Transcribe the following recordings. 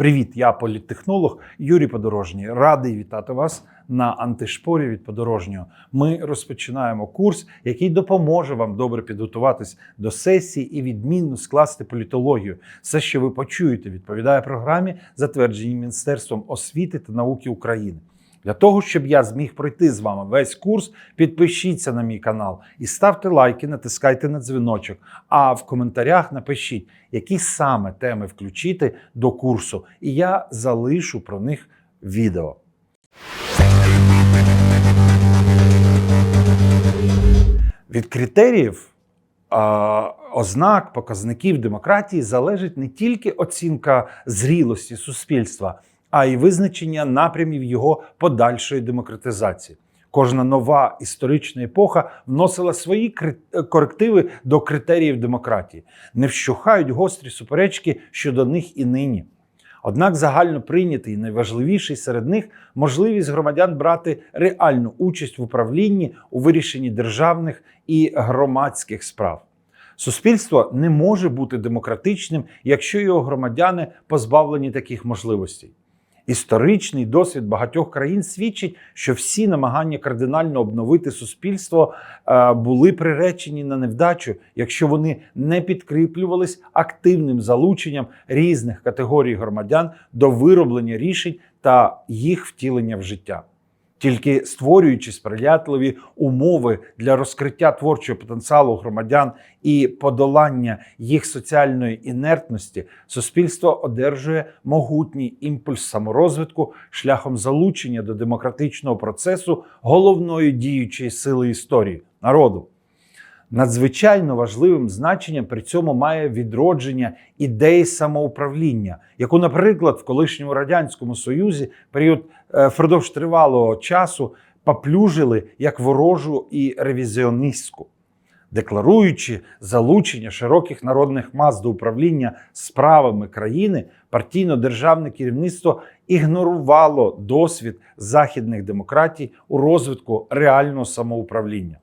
Привіт, я політтехнолог Юрій Подорожній. Радий вітати вас на антишпорі від подорожнього. Ми розпочинаємо курс, який допоможе вам добре підготуватись до сесії і відмінно скласти політологію. Все, що ви почуєте, відповідає програмі, затвердженій Міністерством освіти та науки України. Для того, щоб я зміг пройти з вами весь курс, підпишіться на мій канал і ставте лайки, натискайте на дзвіночок. А в коментарях напишіть, які саме теми включити до курсу, і я залишу про них відео. Від критеріїв ознак, показників демократії залежить не тільки оцінка зрілості суспільства, а й визначення напрямів його подальшої демократизації. Кожна нова історична епоха вносила свої кри- корективи до критеріїв демократії. Не вщухають гострі суперечки щодо них і нині. Однак загально прийнятий найважливіший серед них можливість громадян брати реальну участь в управлінні у вирішенні державних і громадських справ. Суспільство не може бути демократичним, якщо його громадяни позбавлені таких можливостей. Історичний досвід багатьох країн свідчить, що всі намагання кардинально обновити суспільство е, були приречені на невдачу, якщо вони не підкріплювались активним залученням різних категорій громадян до вироблення рішень та їх втілення в життя. Тільки створюючи сприятливі умови для розкриття творчого потенціалу громадян і подолання їх соціальної інертності, суспільство одержує могутній імпульс саморозвитку шляхом залучення до демократичного процесу головної діючої сили історії народу. Надзвичайно важливим значенням при цьому має відродження ідеї самоуправління, яку, наприклад, в колишньому радянському союзі період е, впродовж тривалого часу поплюжили як ворожу і ревізіоністську. Декларуючи залучення широких народних мас до управління справами країни, партійно-державне керівництво ігнорувало досвід західних демократій у розвитку реального самоуправління.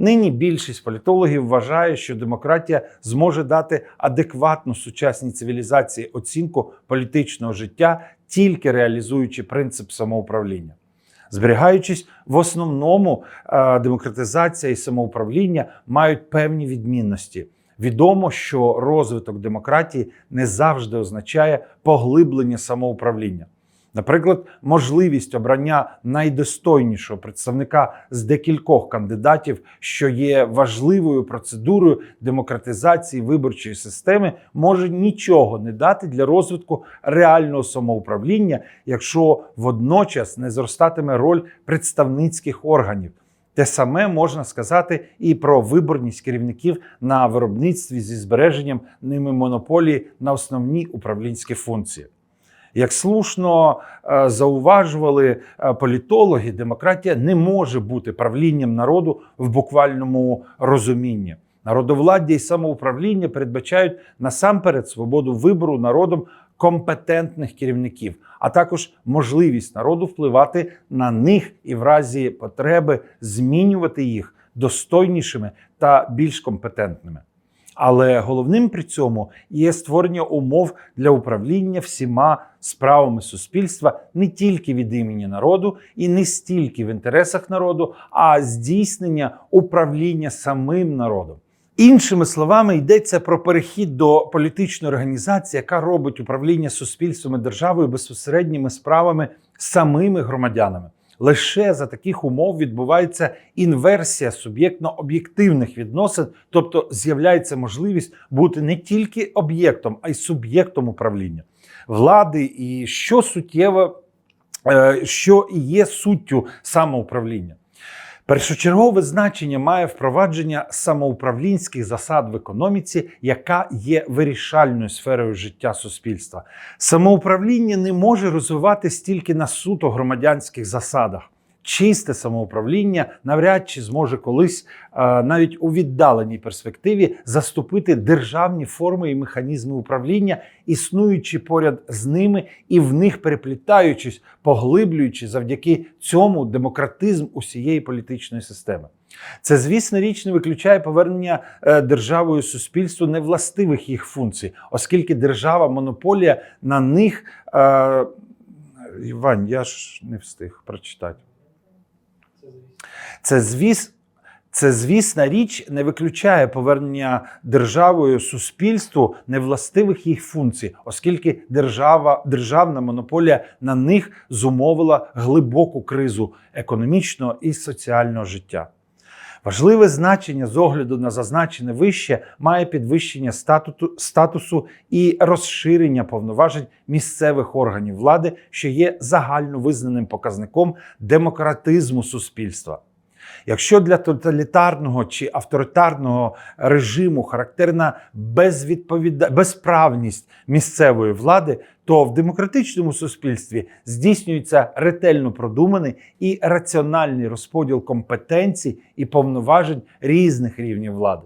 Нині більшість політологів вважає, що демократія зможе дати адекватну сучасній цивілізації оцінку політичного життя, тільки реалізуючи принцип самоуправління. Зберігаючись в основному, е, демократизація і самоуправління мають певні відмінності. Відомо, що розвиток демократії не завжди означає поглиблення самоуправління. Наприклад, можливість обрання найдостойнішого представника з декількох кандидатів, що є важливою процедурою демократизації виборчої системи, може нічого не дати для розвитку реального самоуправління, якщо водночас не зростатиме роль представницьких органів. Те саме можна сказати і про виборність керівників на виробництві зі збереженням ними монополії на основні управлінські функції. Як слушно е, зауважували е, політологи, демократія не може бути правлінням народу в буквальному розумінні. Народовладдя і самоуправління передбачають насамперед свободу вибору народом компетентних керівників, а також можливість народу впливати на них і в разі потреби змінювати їх достойнішими та більш компетентними. Але головним при цьому є створення умов для управління всіма справами суспільства не тільки від імені народу і не стільки в інтересах народу, а здійснення управління самим народом. Іншими словами, йдеться про перехід до політичної організації, яка робить управління суспільством і державою безпосередніми справами самими громадянами. Лише за таких умов відбувається інверсія суб'єктно-об'єктивних відносин, тобто з'являється можливість бути не тільки об'єктом, а й суб'єктом управління влади, і що суттєво, е, що і є суттю самоуправління. Першочергове значення має впровадження самоуправлінських засад в економіці, яка є вирішальною сферою життя суспільства. Самоуправління не може розвиватись тільки на суто громадянських засадах. Чисте самоуправління навряд чи зможе колись е, навіть у віддаленій перспективі заступити державні форми і механізми управління, існуючи поряд з ними і в них переплітаючись, поглиблюючи завдяки цьому демократизм усієї політичної системи. Це, звісно, річ не виключає повернення е, державою суспільству невластивих їх функцій, оскільки держава монополія на них. Е, Іван, я ж не встиг прочитати. Це звіс. Це, звісна річ, не виключає повернення державою суспільству невластивих їх функцій, оскільки держава, державна монополія на них зумовила глибоку кризу економічного і соціального життя. Важливе значення з огляду на зазначене вище має підвищення статуту, статусу і розширення повноважень місцевих органів влади, що є загальновизнаним показником демократизму суспільства. Якщо для тоталітарного чи авторитарного режиму характерна безвідповіда... безправність місцевої влади, то в демократичному суспільстві здійснюється ретельно продуманий і раціональний розподіл компетенцій і повноважень різних рівнів влади.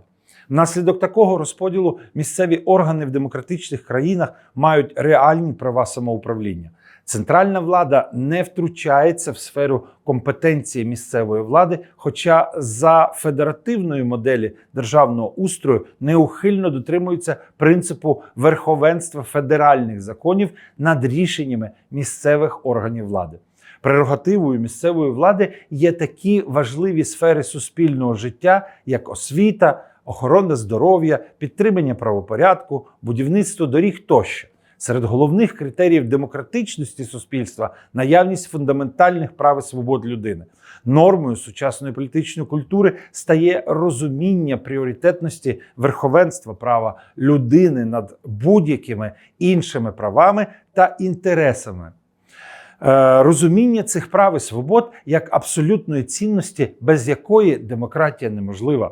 Внаслідок такого розподілу місцеві органи в демократичних країнах мають реальні права самоуправління. Центральна влада не втручається в сферу компетенції місцевої влади, хоча за федеративної моделі державного устрою неухильно дотримується принципу верховенства федеральних законів над рішеннями місцевих органів влади. Прерогативою місцевої влади є такі важливі сфери суспільного життя, як освіта, охорона здоров'я, підтримання правопорядку, будівництво доріг тощо. Серед головних критеріїв демократичності суспільства наявність фундаментальних прав і свобод людини. Нормою сучасної політичної культури стає розуміння пріоритетності верховенства права людини над будь-якими іншими правами та інтересами. Е, Розуміння цих прав і свобод як абсолютної цінності, без якої демократія неможлива.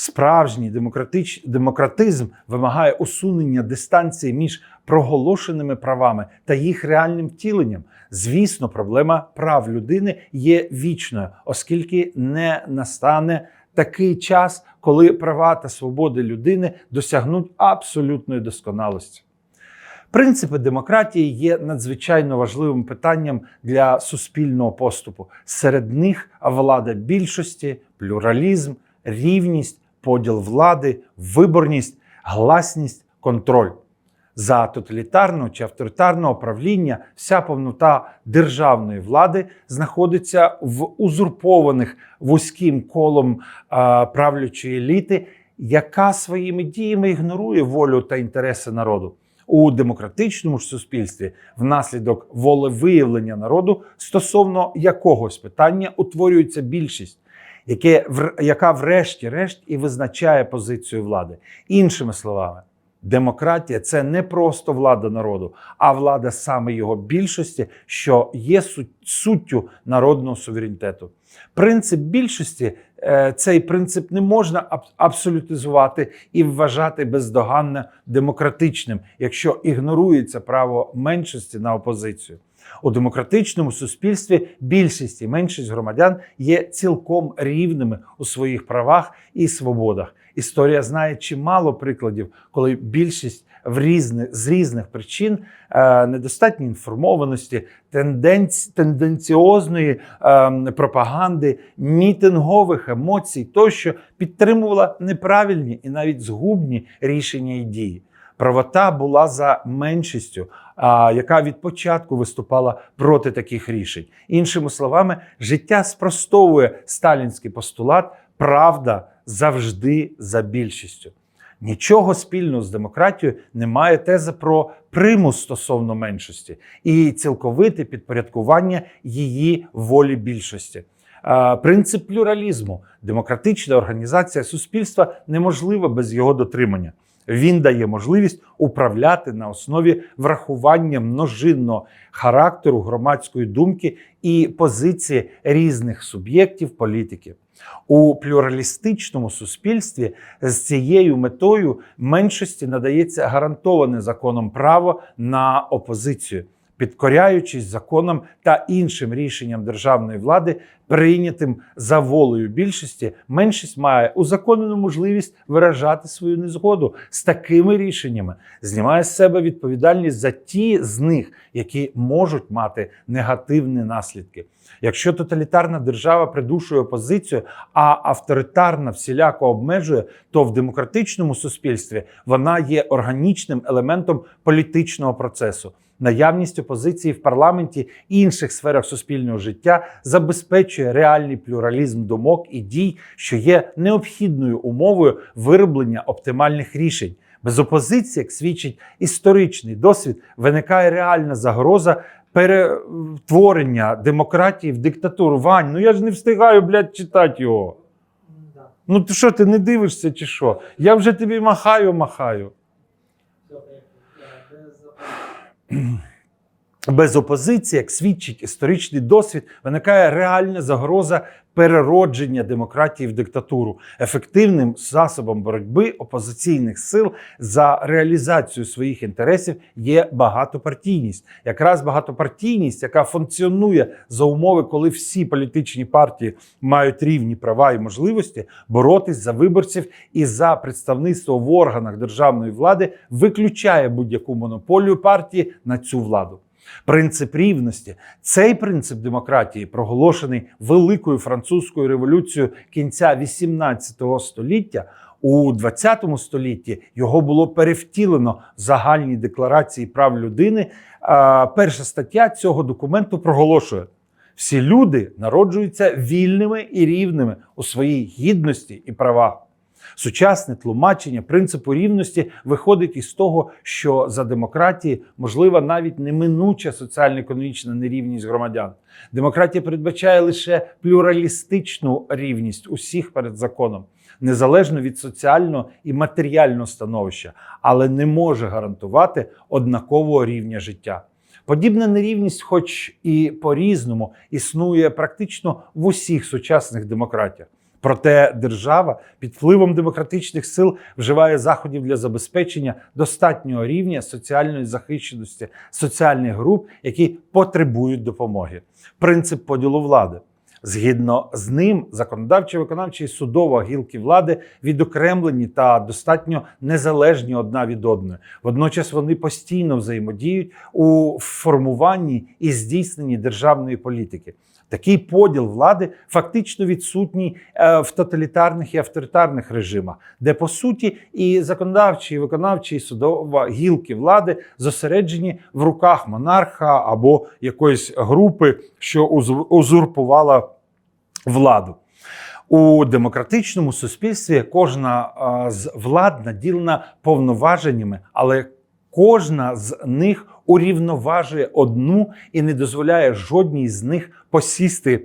Справжній демократич... демократизм вимагає усунення дистанції між проголошеними правами та їх реальним втіленням. Звісно, проблема прав людини є вічною, оскільки не настане такий час, коли права та свободи людини досягнуть абсолютної досконалості. Принципи демократії є надзвичайно важливим питанням для суспільного поступу. Серед них влада більшості, плюралізм, рівність, поділ влади, виборність, гласність, контроль. За тоталітарного чи авторитарного правління вся повнота державної влади знаходиться в узурпованих вузьким колом правлячої еліти, яка своїми діями ігнорує волю та інтереси народу. У демократичному ж суспільстві внаслідок волевиявлення народу стосовно якогось питання утворюється більшість, яке, яка врешті-решт і визначає позицію влади. Іншими словами, демократія це не просто влада народу, а влада саме його більшості, що є суттю народного суверенітету. Принцип більшості е, цей принцип не можна абсолютизувати і вважати бездоганно демократичним, якщо ігнорується право меншості на опозицію. У демократичному суспільстві більшість і меншість громадян є цілком рівними у своїх правах і свободах. Історія знає чимало прикладів, коли більшість в різних з різних причин е, недостатньої інформованості, тенденці, тенденціозної е, пропаганди, мітингових емоцій, тощо підтримувала неправильні і навіть згубні рішення і дії. Правота була за меншістю, яка від початку виступала проти таких рішень. Іншими словами, життя спростовує сталінський постулат правда завжди за більшістю. Нічого спільного з демократією немає теза про примус стосовно меншості і цілковите підпорядкування її волі більшості. Принцип плюралізму, демократична організація суспільства неможлива без його дотримання. Він дає можливість управляти на основі врахування множинного характеру громадської думки і позиції різних суб'єктів політики. У плюралістичному суспільстві з цією метою меншості надається гарантоване законом право на опозицію. Підкоряючись законам та іншим рішенням державної влади, прийнятим за волею більшості, меншість має узаконену можливість виражати свою незгоду з такими рішеннями, знімає з себе відповідальність за ті з них, які можуть мати негативні наслідки. Якщо тоталітарна держава придушує опозицію, а авторитарна всіляко обмежує, то в демократичному суспільстві вона є органічним елементом політичного процесу. Наявність опозиції в парламенті і інших сферах суспільного життя забезпечує реальний плюралізм думок і дій, що є необхідною умовою вироблення оптимальних рішень. Без опозиції, як свідчить історичний досвід, виникає реальна загроза перетворення демократії в диктатуру. Вань, ну я ж не встигаю, блядь, читати його. Ну ти що, ти не дивишся чи що? Я вже тобі махаю, махаю. mm Без опозиції, як свідчить історичний досвід, виникає реальна загроза переродження демократії в диктатуру. Ефективним засобом боротьби опозиційних сил за реалізацію своїх інтересів є багатопартійність. Якраз багатопартійність, яка функціонує за умови, коли всі політичні партії мають рівні права і можливості боротись за виборців і за представництво в органах державної влади, виключає будь-яку монополію партії на цю владу. Принцип рівності цей принцип демократії, проголошений Великою французькою революцією кінця 18 століття. У 20 столітті його було перевтілено в загальній декларації прав людини. Перша стаття цього документу проголошує: всі люди народжуються вільними і рівними у своїй гідності і правах. Сучасне тлумачення принципу рівності виходить із того, що за демократії можлива навіть неминуча соціально-економічна нерівність громадян. Демократія передбачає лише плюралістичну рівність усіх перед законом, незалежно від соціального і матеріального становища, але не може гарантувати однакового рівня життя. Подібна нерівність, хоч і по-різному, існує практично в усіх сучасних демократіях. Проте держава під впливом демократичних сил вживає заходів для забезпечення достатнього рівня соціальної захищеності соціальних груп, які потребують допомоги. Принцип поділу влади. Згідно з ним, законодавча, виконавча і судова гілки влади відокремлені та достатньо незалежні одна від одної. Водночас вони постійно взаємодіють у формуванні і здійсненні державної політики. Такий поділ влади фактично відсутній е, в тоталітарних і авторитарних режимах, де по суті і законодавчі, і виконавчі, і судова гілки влади зосереджені в руках монарха або якоїсь групи, що уз- узурпувала владу. У демократичному суспільстві кожна е, з влад наділена повноваженнями, але кожна з них урівноважує одну і не дозволяє жодній з них посісти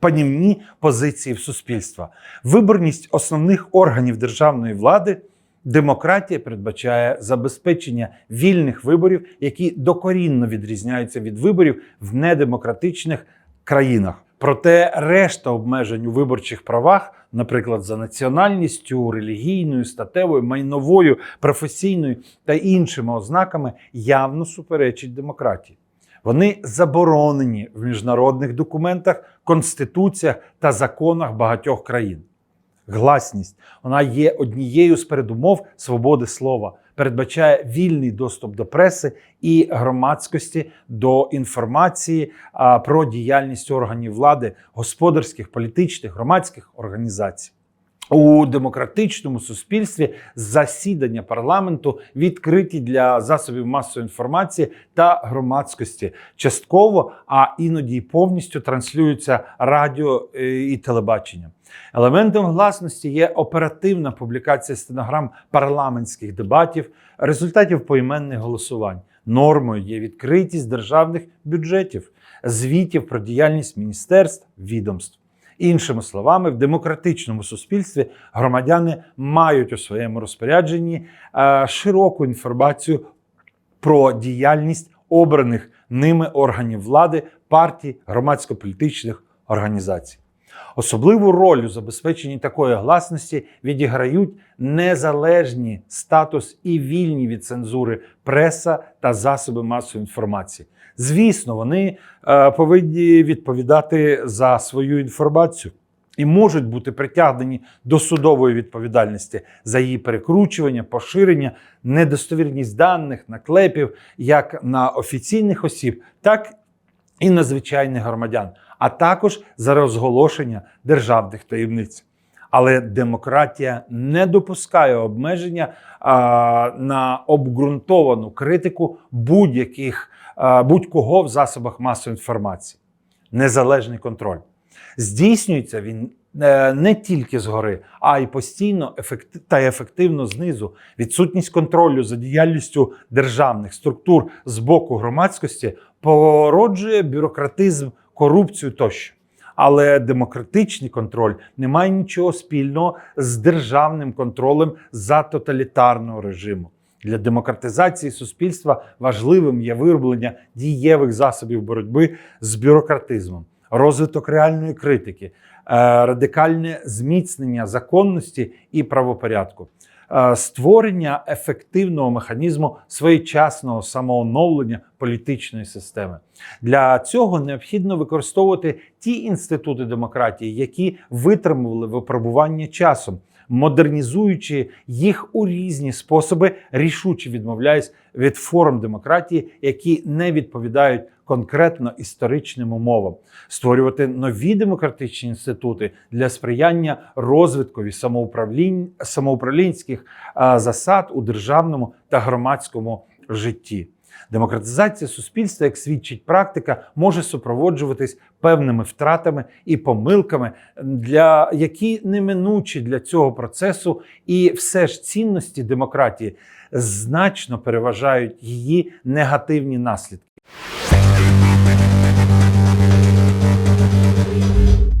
панівні позиції в суспільства. Виборність основних органів державної влади. Демократія передбачає забезпечення вільних виборів, які докорінно відрізняються від виборів в недемократичних країнах. Проте решта обмежень у виборчих правах, наприклад, за національністю, релігійною, статевою, майновою, професійною та іншими ознаками, явно суперечить демократії. Вони заборонені в міжнародних документах, конституціях та законах багатьох країн. Гласність вона є однією з передумов свободи слова, передбачає вільний доступ до преси і громадськості до інформації про діяльність органів влади, господарських, політичних, громадських організацій. У демократичному суспільстві засідання парламенту відкриті для засобів масової інформації та громадськості частково, а іноді повністю транслюються радіо е, і телебачення. Елементом гласності є оперативна публікація стенограм парламентських дебатів, результатів поіменних голосувань. Нормою є відкритість державних бюджетів, звітів про діяльність міністерств, відомств. Іншими словами, в демократичному суспільстві громадяни мають у своєму розпорядженні е, широку інформацію про діяльність обраних ними органів влади, партій, громадсько-політичних організацій. Особливу роль у забезпеченні такої гласності відіграють незалежні статус і вільні від цензури преса та засоби масової інформації. Звісно, вони е, повинні відповідати за свою інформацію і можуть бути притягнені до судової відповідальності за її перекручування, поширення, недостовірність даних, наклепів як на офіційних осіб, так і на звичайних громадян, а також за розголошення державних таємниць. Але демократія не допускає обмеження а, на обґрунтовану критику будь-яких будь-кого в засобах масової інформації. Незалежний контроль здійснюється він е, не тільки згори, а й постійно та ефективно знизу. Відсутність контролю за діяльністю державних структур з боку громадськості породжує бюрократизм, корупцію тощо. Але демократичний контроль не має нічого спільного з державним контролем за тоталітарного режиму. Для демократизації суспільства важливим є вироблення дієвих засобів боротьби з бюрократизмом, розвиток реальної критики, е, радикальне зміцнення законності і правопорядку, створення ефективного механізму своєчасного самооновлення політичної системи. Для цього необхідно використовувати ті інститути демократії, які витримували випробування часом, модернізуючи їх у різні способи, рішуче відмовляюсь від форм демократії, які не відповідають конкретно історичним умовам, створювати нові демократичні інститути для сприяння розвиткові самоуправлінських засад у державному та громадському житті. Демократизація суспільства, як свідчить практика, може супроводжуватись певними втратами і помилками, для які неминучі для цього процесу, і все ж цінності демократії значно переважають її негативні наслідки.